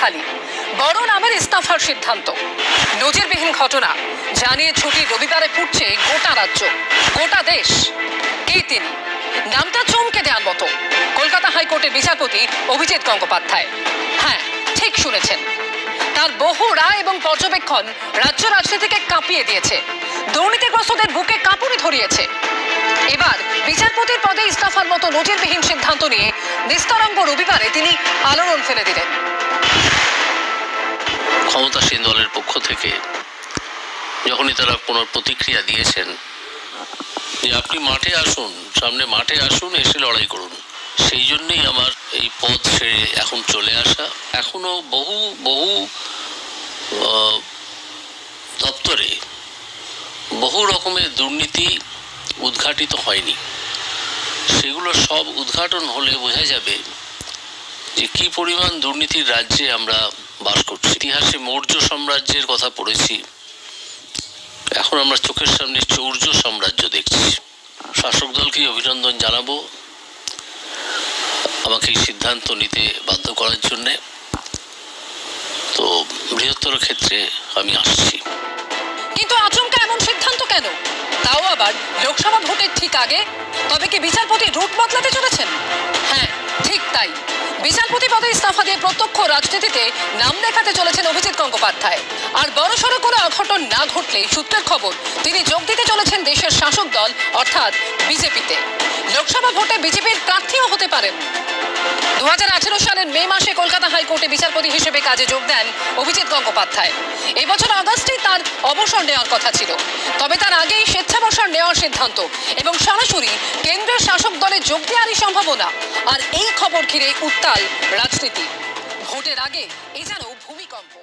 খালি। বড় নামের ইস্তফার সিদ্ধান্ত। নজিরবিহীন ঘটনা। জানিয়ে ছুটি রবিবারে ফুটছে গোটা রাজ্য। গোটা দেশ। কে তিনি। নামটা চমকে দেওয়ার মতো। কলকাতা হাইকোর্টের বিচারপতি অভিজিৎ গঙ্গোপাধ্যায়। হ্যাঁ ঠিক শুনেছেন। তার বহু রায় এবং পর্যবেক্ষণ রাজ্য রাজনীতিকে কাঁপিয়ে দিয়েছে। দুর্নীতিগ্রস্তদের বুকে কাঁপুনি ধরিয়েছে। এবার বিচারপতির পদে ইস্তফার মতো নজিরবিহীন সিদ্ধান্ত নিয়ে নিস্তরঙ্গ রবিবারে তিনি আলোড়ন ফেলে দিলেন। ক্ষমতাসীন দলের পক্ষ থেকে যখনই তারা কোনো প্রতিক্রিয়া দিয়েছেন যে আপনি মাঠে আসুন, সামনে মাঠে আসুন, এসে লড়াই করুন। সেই জন্যই আমার এই পদ ছেড়ে এখন চলে আসা। এখনও বহু বহু দপ্তরে বহু রকমের দুর্নীতি উদ্ঘাটিত হয়নি। সেগুলো সব উদ্ঘাটন হলে বোঝা যাবে যে কি পরিমাণ দুর্নীতির রাজ্যে আমরা বাস করছি। ইতিহাসে মৌর্য সাম্রাজ্যের কথা পড়েছি। এখন আমরা চোখের সামনে চৌর্য সাম্রাজ্য দেখছি। শাসক দলকে অভিনন্দন জানাব। আমাকে এই সিদ্ধান্ত নিতে বাধ্য করার জন্যে। তো বৃহত্তর ক্ষেত্রে আমি আসছি। কিন্তু আচমকা এমন সিদ্ধান্ত কেন? তাও আবার লোকসভা ভোটের ঠিক আগে? তবে কি বিচারপতি রুট বদলাতে চলেছেন? হ্যাঁ বিচারপতি পদে ইস্তফা দিয়ে প্রত্যক্ষ রাজনীতিতে নাম লেখাতে চলেছেন অভিজিৎ গঙ্গোপাধ্যায়। আর বড়সড় কোনো অঘটন না ঘটলে সূত্রের খবর, তিনি যোগ দিতে চলেছেন দেশের শাসক দল, অর্থাৎ বিজেপিতে। লোকসভা ভোটে বিজেপির প্রার্থীও হতে পারেন। দু হাজার আঠেরো সালের মে মাসে কলকাতা হাইকোর্টে বিচারপতি হিসেবে কাজে যোগ দেন অভিজিৎ গঙ্গোপাধ্যায়। এই বছর আগস্টেই তার অবসর নেওয়ার কথা ছিল। তবে তার আগেই স্বেচ্ছাবসর নেওয়ার সিদ্ধান্ত। এবং সরাসরি কেন্দ্রের শাসক দলে যোগ দেওয়ারই সম্ভাবনা। আর এই খবর ঘিরে উত্তাল রাজনীতি। ভোটের আগে এ যেন ভূমিকম্প।